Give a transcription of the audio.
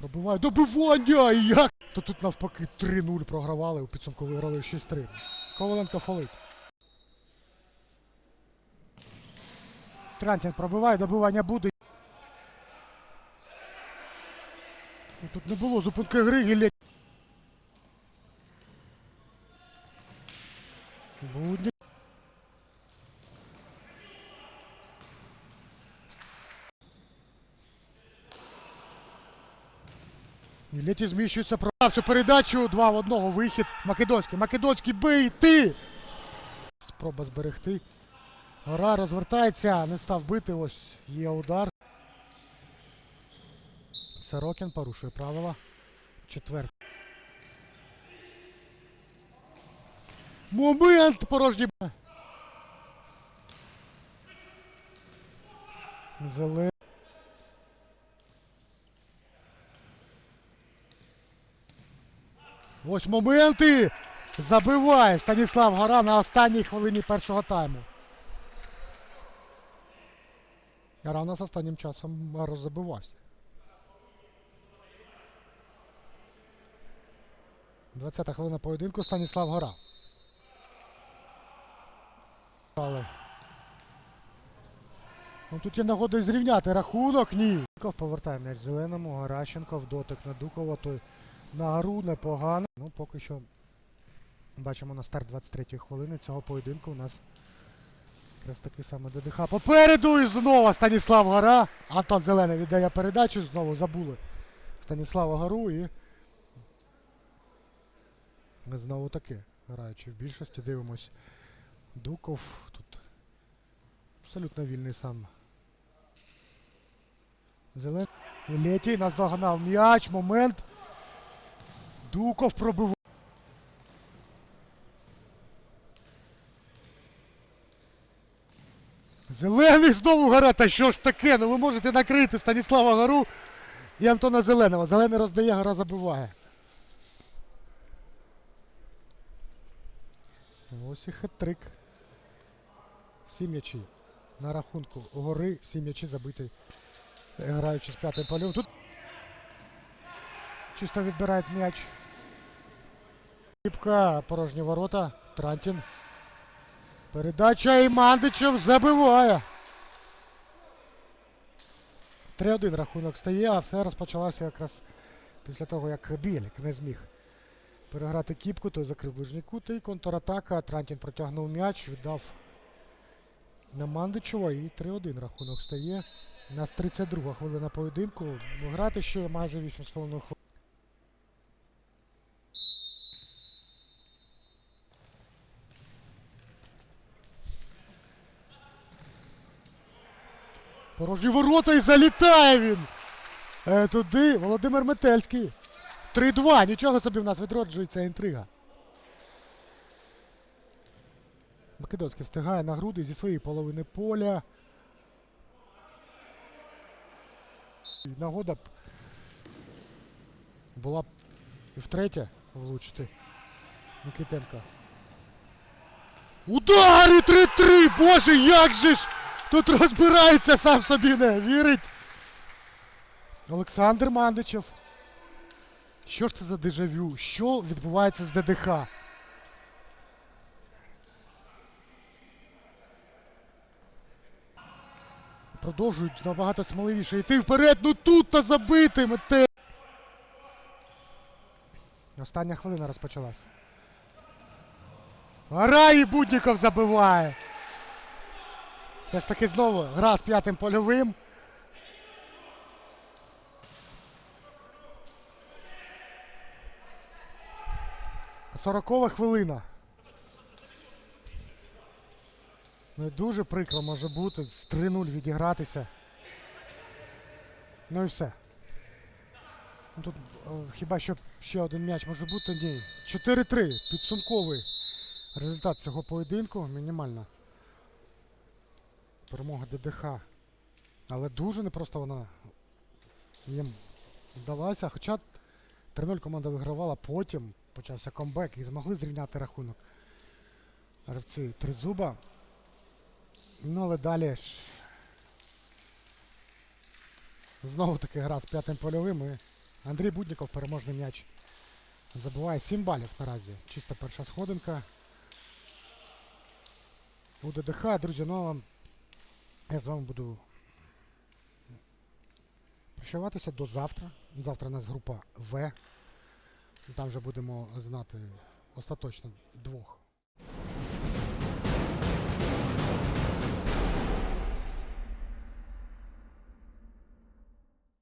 Пробиває добивання! І як? То тут навпаки 3-0 програвали, у підсумку виграли 6-3. Коваленко фолить. Трантін пробиває, добивання буде. Тут не було зупинки гри, Гілє. Гілеті зміщується про цю передачу. Два в одного вихід. Македонський. Македонський бий! Ти! Спроба зберегти. Гора розвертається, не став бити. Ось є удар. Сорокін порушує правила. Четвертий. Момент порожній. б- Ось моменти. Забиває Станіслав Гора на останній хвилині першого тайму. Гора у нас останнім часом роззабивався. 20 хвилина поєдинку Станіслав Гора. Ну тут є нагода зрівняти рахунок, ні. Повертає м'яч зеленому, Гаращенко в дотик на Дукова, той на Гару непогано. Ну поки що бачимо на старт 23-ї хвилини цього поєдинку у нас якраз таки саме ДДХ. Попереду і знову Станіслав Гора. Антон Зелений віддає передачу, знову забули Станіслава Гору і ми знову таки, граючи в більшості, дивимось. Дуков тут абсолютно вільний сам. Зелен. Летій наздогнав м'яч, момент. Дуков пробив. Зелений знову гора. Та що ж таке? Ну ви можете накрити Станіслава Гору і Антона Зеленого. Зелений роздає, гора забиває. Ось і хет-трик. Всі м'ячі. На рахунку гори всі м'ячі забиті, граючи з п'ятим полем. Тут чисто відбирають м'яч. Кіпка, порожні ворота. Трантін. Передача і Мандичев забиває. 3-1 рахунок стає, а все розпочалося якраз після того, як Білік не зміг переграти кіпку, той закрив ближній кут і контратака. Трантін протягнув м'яч, віддав на Мандичева і 3-1 рахунок стає. У нас 32 хвилина поєдинку. Грати ще майже 8,5 хвилин. Порожні ворота і залітає він. Е, туди Володимир Метельський. 3-2. Нічого собі в нас відроджується інтрига. Македонський встигає на груди зі своєї половини поля. Нагода б була б і втретє влучити Микитенка. Удар і 3-3! Боже, як же ж! Тут розбирається, сам собі не вірить. Олександр Мандичев. Що ж це за дежавю? Що відбувається з ДДХ? Продовжують набагато сміливіше йти вперед. Ну тут та забити мете. Остання хвилина розпочалась. Гра і Будніков забиває. Все ж таки знову гра з п'ятим польовим. Сорокова хвилина. Ну дуже прикро може бути з 3-0 відігратися. Ну і все. Ну, Тут е, хіба що ще один м'яч може бути? Ні. 4-3. Підсумковий результат цього поєдинку. Мінімальна перемога ДДХ. Але дуже непросто вона їм вдалася. Хоча 3-0 команда вигравала, потім почався комбек і змогли зрівняти рахунок. Гравці Тризуба. Ну, але далі знову таки гра з п'ятим польовим і Андрій Будніков, переможний м'яч. Забуває 7 балів наразі. Чиста перша сходинка. У ДДХ, друзі, ну я з вами буду прощаватися до завтра. Завтра у нас група В. Там вже будемо знати остаточно двох